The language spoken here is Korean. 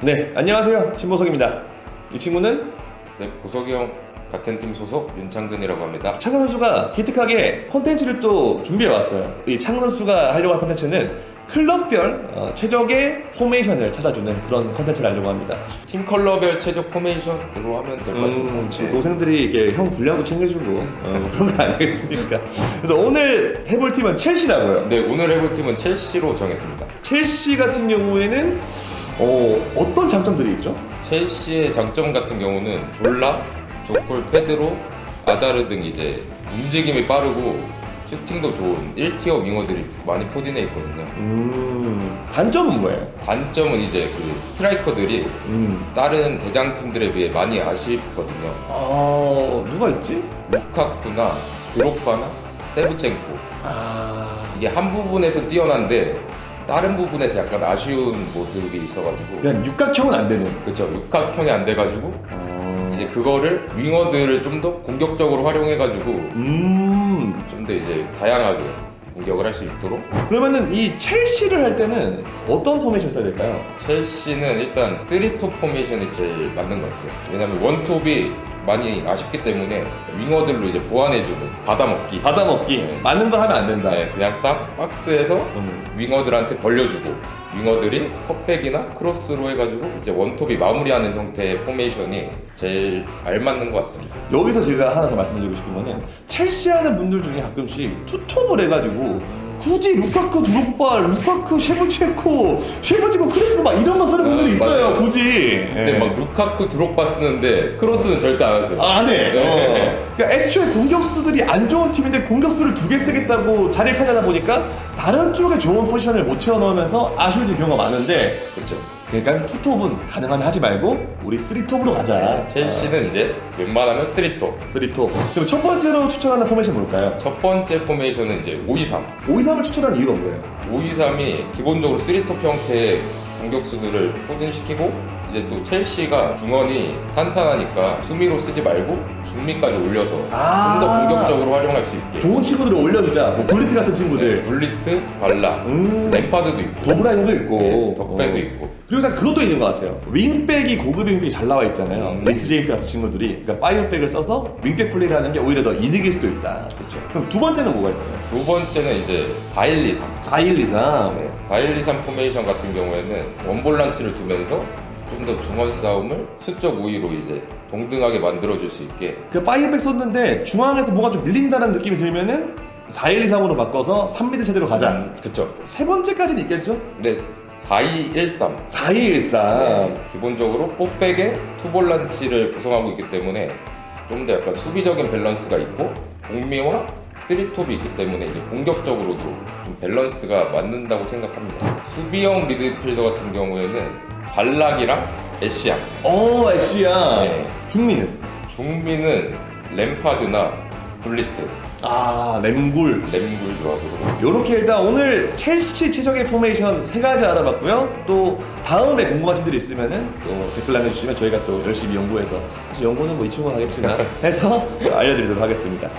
네, 안녕하세요. 신보석입니다. 이 친구는 네, 보석이 형 같은 팀 소속 윤창근이라고 합니다. 창근 선수가 기특하게 콘텐츠를 또 준비해 왔어요. 이 창근 선수가 하려고 할 콘텐츠는 클럽별 어, 최적의 포메이션을 찾아주는 그런 콘텐츠를 하려고 합니다. 팀 컬러별 최적 포메이션으로 하면 될 것 같습니다. 음, 지금 네. 동생들이 이렇게 형 분량도 챙겨주고 어, 그런 거 아니겠습니까? 그래서 오늘 해볼 팀은 첼시라고요. 네, 오늘 해볼 팀은 첼시로 정했습니다. 첼시 같은 경우에는 어, 어떤 장점들이 있죠? 첼시의 장점 같은 경우는 졸라, 조콜, 페드로, 아자르 등 이제 움직임이 빠르고 슈팅도 좋은 1티어 윙어들이 많이 포진해 있거든요. 음, 단점은 뭐예요? 단점은 이제 그 스트라이커들이 음, 다른 대장 팀들에 비해 많이 아쉽거든요. 어, 누가 있지? 루카쿠나 드록바나 세브첸코 아, 이게 한 부분에서 뛰어난데 다른 부분에서 약간 아쉬운 모습이 있어가지고. 그냥 육각형은 안 되는. 그쵸 육각형이 안 돼가지고. 어, 이제 그거를 윙어들을 좀 더 공격적으로 활용해가지고. 음, 좀 더 이제 다양하게 공격을 할 수 있도록 그러면은 이 첼시를 할 때는 어떤 포메이션 써야 될까요? 첼시는 일단 3톱 포메이션이 제일 맞는 것 같아요 왜냐면 원톱이 많이 아쉽기 때문에 윙어들로 이제 보완해주는 받아먹기 받아먹기. 네. 많은 거 하면 안 된다. 네, 그냥 딱 박스에서 음. 윙어들한테 벌려주고 윙어들이 컵백이나 크로스로 해가지고 이제 원톱이 마무리하는 형태의 포메이션이 제일 알맞는 것 같습니다. 여기서 제가 하나 더 말씀드리고 싶은 거는 첼시 하는 분들 중에 가끔씩 투톱을 해가지고 굳이 루카크 드록바, 루카크 쉐브첸코, 쉐브첸코 크리스마 막 이런 거 쓰는 분들이 아, 있어요. 맞아요. 굳이. 근데 예. 막 루카쿠 드록바 쓰는데 크로스는 절대 안 하세요. 아, 안 해. 네. 어. 그러니까 애초에 공격수들이 안 좋은 팀인데 공격수를 두 개 쓰겠다고 자리를 차지하다 보니까 다른 쪽에 좋은 포지션을 못 채워 넣으면서 아쉬워질 경우가 많은데 그렇죠. 그러니까 투톱은 가능하면 하지 말고 우리 쓰리톱으로 가자. 첼시는 이제 웬만하면 3톱. 쓰리톱. 그럼 첫 번째로 추천하는 포메이션 뭘까요? 첫 번째 포메이션은 이제 523. 523을 추천하는 이유가 뭐예요? 523이 기본적으로 3톱 형태의 공격수들을 포진시키고 이제 또 첼시가 중원이 탄탄하니까 수미로 쓰지 말고 중미까지 올려서 아. 좀 더 공격적으로 활용할 수 있게 좋은 친구들을 올려주자. 뭐 블리트 같은 네, 친구들. 블리트, 발라, 음. 램파드도 있고 도브라인도 있고. 네, 덕배도 어. 있고 그리고 다 그것도 있는 것 같아요. 윙백이 고급 윙백이 잘 나와 있잖아요. 음. 리스 제임스 같은 친구들이 그러니까 파이어백을 써서 윙백 플레이를 하는 게 오히려 더 이득일 수도 있다. 그렇죠. 그럼 두 번째는 뭐가 있어요? 두 번째는 이제 바일리삼 4123. 네, 바일리삼 포메이션 같은 경우에는 원볼란치를 두면서 좀 더 중원 싸움을 수적 우위로 이제 동등하게 만들어줄 수 있게 그 파이어백 썼는데 중앙에서 뭔가 좀 밀린다는 느낌이 들면은 4123으로 바꿔서 3미드 체제로 가자. 그쵸 세 번째까지는 있겠죠? 네4213 4213. 네, 기본적으로 뽀백에 투볼란치를 구성하고 있기 때문에 좀 더 약간 수비적인 밸런스가 있고 공미와 쓰리톱이 있기 때문에 이제 공격적으로도 좀 밸런스가 맞는다고 생각합니다. 수비형 미드필더 같은 경우에는 발락이랑 애쉬양, 어, 애쉬야. 네. 중미는? 중미는 램파드나 블리트, 아, 램굴. 램굴 조합으로 요렇게 일단 오늘 첼시 최적의 포메이션 세 가지 알아봤고요. 또 다음에 궁금한 팀들이 있으면은 또 댓글 남겨주시면 저희가 또 열심히 연구해서 사실 연구는 뭐 이 친구가 하겠지만 해서 알려드리도록 하겠습니다.